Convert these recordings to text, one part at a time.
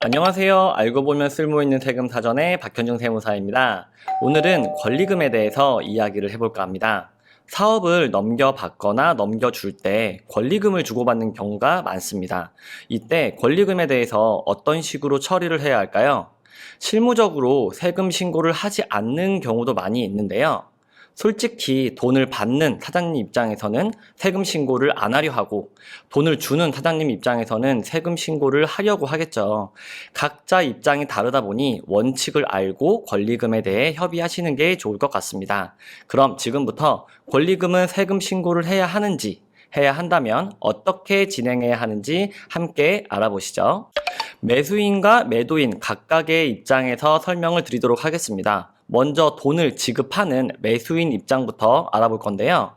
안녕하세요. 알고 보면 쓸모 있는 세금 사전의 박현중 세무사입니다. 오늘은 권리금에 대해서 이야기를 해볼까 합니다. 사업을 넘겨받거나 넘겨줄 때 권리금을 주고받는 경우가 많습니다. 이때 권리금에 대해서 어떤 식으로 처리를 해야 할까요? 실무적으로 세금 신고를 하지 않는 경우도 많이 있는데요. 솔직히 돈을 받는 사장님 입장에서는 세금 신고를 안 하려 하고 돈을 주는 사장님 입장에서는 세금 신고를 하려고 하겠죠. 각자 입장이 다르다 보니 원칙을 알고 권리금에 대해 협의하시는 게 좋을 것 같습니다. 그럼 지금부터 권리금은 세금 신고를 해야 하는지, 해야 한다면 어떻게 진행해야 하는지 함께 알아보시죠. 매수인과 매도인 각각의 입장에서 설명을 드리도록 하겠습니다. 먼저 돈을 지급하는 매수인 입장부터 알아볼 건데요.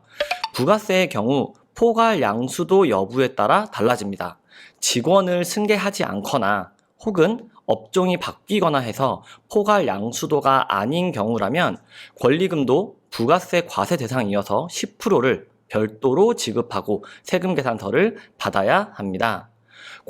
부가세의 경우 포괄 양수도 여부에 따라 달라집니다. 직원을 승계하지 않거나 혹은 업종이 바뀌거나 해서 포괄 양수도가 아닌 경우라면 권리금도 부가세 과세 대상이어서 10%를 별도로 지급하고 세금 계산서를 받아야 합니다.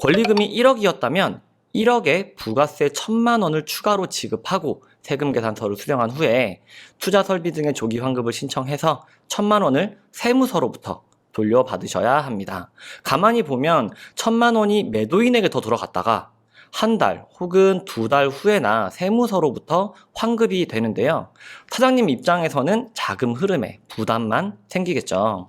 권리금이 1억이었다면 1억에 부가세 1천만 원을 추가로 지급하고 세금 계산서를 수령한 후에 투자 설비 등의 조기 환급을 신청해서 1천만 원을 세무서로부터 돌려받으셔야 합니다. 가만히 보면 1천만 원이 매도인에게 더 들어갔다가 한 달 혹은 두 달 후에나 세무서로부터 환급이 되는데요. 사장님 입장에서는 자금 흐름에 부담만 생기겠죠.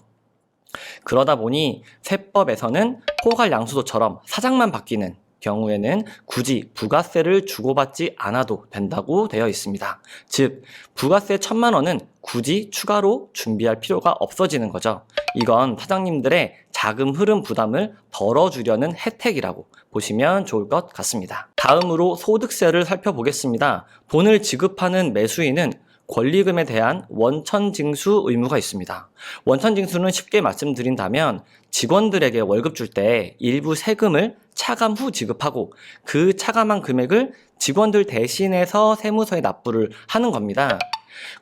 그러다 보니 세법에서는 포괄 양수도처럼 사장만 바뀌는 경우에는 굳이 부가세를 주고받지 않아도 된다고 되어 있습니다. 즉, 부가세 천만 원은 굳이 추가로 준비할 필요가 없어지는 거죠. 이건 사장님들의 자금 흐름 부담을 덜어주려는 혜택이라고 보시면 좋을 것 같습니다. 다음으로 소득세를 살펴보겠습니다. 돈을 지급하는 매수인은 권리금에 대한 원천징수 의무가 있습니다. 원천징수는 쉽게 말씀드린다면 직원들에게 월급 줄 때 일부 세금을 차감 후 지급하고 그 차감한 금액을 직원들 대신해서 세무서에 납부를 하는 겁니다.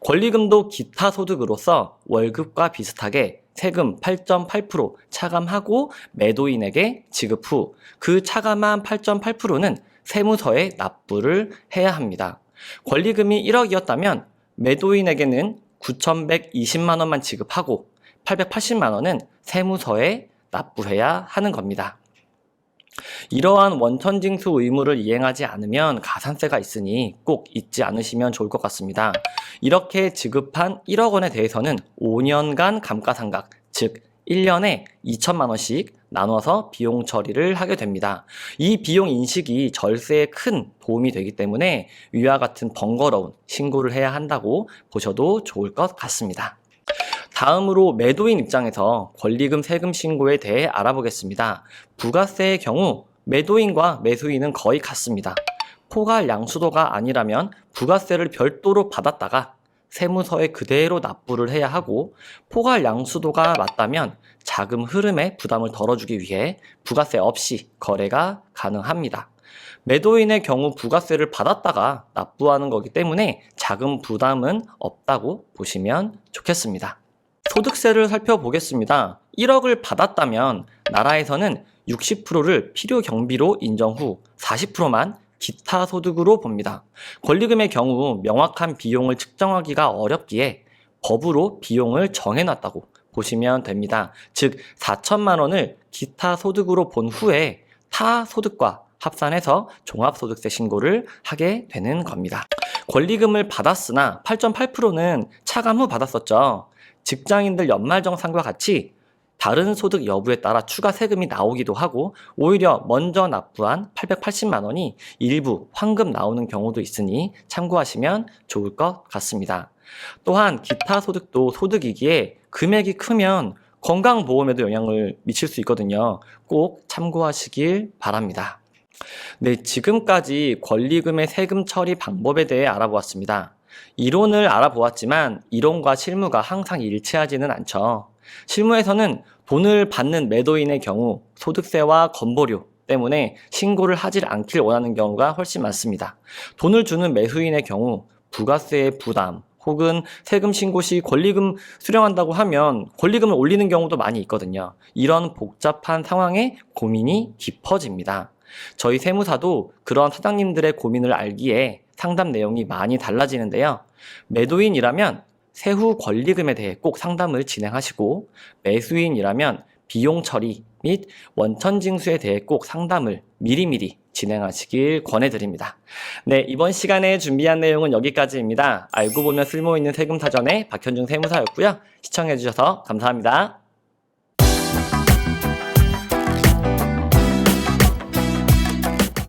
권리금도 기타 소득으로서 월급과 비슷하게 세금 8.8% 차감하고 매도인에게 지급 후 그 차감한 8.8%는 세무서에 납부를 해야 합니다. 권리금이 1억이었다면 매도인에게는 9,120만 원만 지급하고 880만 원은 세무서에 납부해야 하는 겁니다. 이러한 원천 징수 의무를 이행하지 않으면 가산세가 있으니 꼭 잊지 않으시면 좋을 것 같습니다. 이렇게 지급한 1억 원에 대해서는 5년간 감가상각, 즉 1년에 2천만 원씩 나눠서 비용 처리를 하게 됩니다. 이 비용 인식이 절세에 큰 도움이 되기 때문에 위와 같은 번거로운 신고를 해야 한다고 보셔도 좋을 것 같습니다. 다음으로 매도인 입장에서 권리금 세금 신고에 대해 알아보겠습니다. 부가세의 경우 매도인과 매수인은 거의 같습니다. 포괄 양수도가 아니라면 부가세를 별도로 받았다가 세무서에 그대로 납부를 해야 하고 포괄 양수도가 맞다면 자금 흐름의 부담을 덜어주기 위해 부가세 없이 거래가 가능합니다. 매도인의 경우 부가세를 받았다가 납부하는 거기 때문에 자금 부담은 없다고 보시면 좋겠습니다. 소득세를 살펴보겠습니다. 1억을 받았다면 나라에서는 60%를 필요 경비로 인정 후 40%만 기타 소득으로 봅니다. 권리금의 경우 명확한 비용을 측정하기가 어렵기에 법으로 비용을 정해놨다고 보시면 됩니다. 즉 4천만 원을 기타 소득으로 본 후에 타 소득과 합산해서 종합소득세 신고를 하게 되는 겁니다. 권리금을 받았으나 8.8%는 차감 후 받았었죠. 직장인들 연말정산과 같이 다른 소득 여부에 따라 추가 세금이 나오기도 하고 오히려 먼저 납부한 880만 원이 일부 환급 나오는 경우도 있으니 참고하시면 좋을 것 같습니다. 또한 기타 소득도 소득이기에 금액이 크면 건강보험에도 영향을 미칠 수 있거든요. 꼭 참고하시길 바랍니다. 네, 지금까지 권리금의 세금 처리 방법에 대해 알아보았습니다. 이론을 알아보았지만 이론과 실무가 항상 일치하지는 않죠. 실무에서는 돈을 받는 매도인의 경우 소득세와 건보료 때문에 신고를 하질 않길 원하는 경우가 훨씬 많습니다. 돈을 주는 매수인의 경우 부가세의 부담 혹은 세금 신고 시 권리금 수령한다고 하면 권리금을 올리는 경우도 많이 있거든요. 이런 복잡한 상황에 고민이 깊어집니다. 저희 세무사도 그런 사장님들의 고민을 알기에 상담 내용이 많이 달라지는데요. 매도인이라면 세후 권리금에 대해 꼭 상담을 진행하시고 매수인이라면 비용 처리 및 원천 징수에 대해 꼭 상담을 미리미리 진행하시길 권해드립니다. 네, 이번 시간에 준비한 내용은 여기까지입니다. 알고 보면 쓸모있는 세금 사전의 박현중 세무사였고요. 시청해주셔서 감사합니다.